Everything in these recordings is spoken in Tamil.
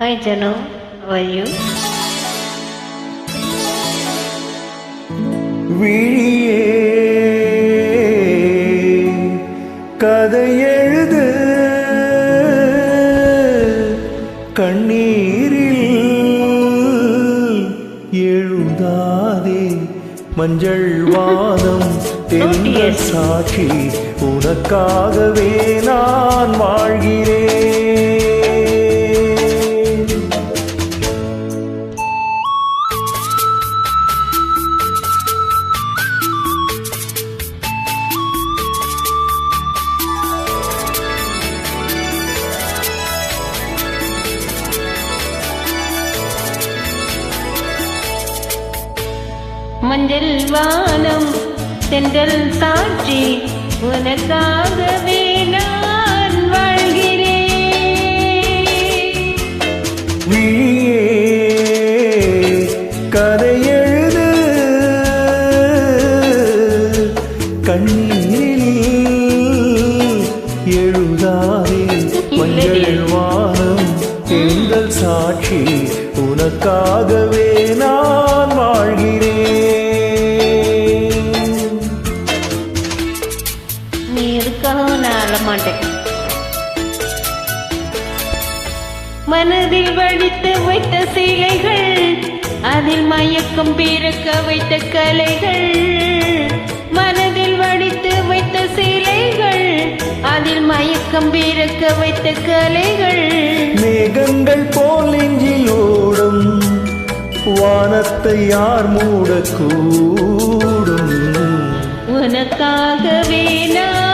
Hi, Janu. How are you? விழியே கதை எழுது கண்ணீரில் எழுதாதே மஞ்சள் வானம் தென்றல் சாட்சி உனக்காகவே மஞ்சள் வானம் தென்றல் சாட்சி உனக்காகவே நான் வாழ்கிறேன். விழியே கதை எழுது கண்ணீரில் எழுதாதே மஞ்சள் வானம் எங்கள் சாட்சி உனக்காகவே நான் மனதில் வடித்து வைத்த சிலைகள் அதில் மயக்கம் பிறக்க வைத்த கலைகள். மனதில் வடித்து வைத்த சிலைகள் அதில் மயக்கம் பிறக்க வைத்த கலைகள். மேகங்கள் போல் நெஞ்சில் ஓடும் வானத்தை யார் மூடக்கூடும்? உனக்காகவே நான்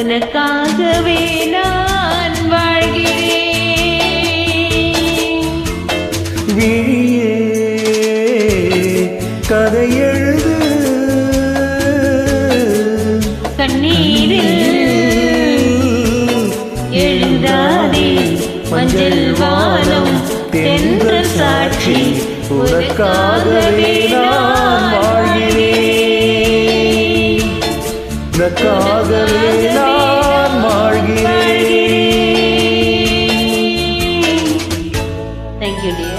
உனக்காகவே நான் வாழ்கிறேன். விழியே கதை எழுது. கண்ணீரில் எழுதாதே மஞ்சள் வானம் தென்றல் சாட்சி உனக்காகவே நான் வாழ்கிறேன். உனக்காகவே regularly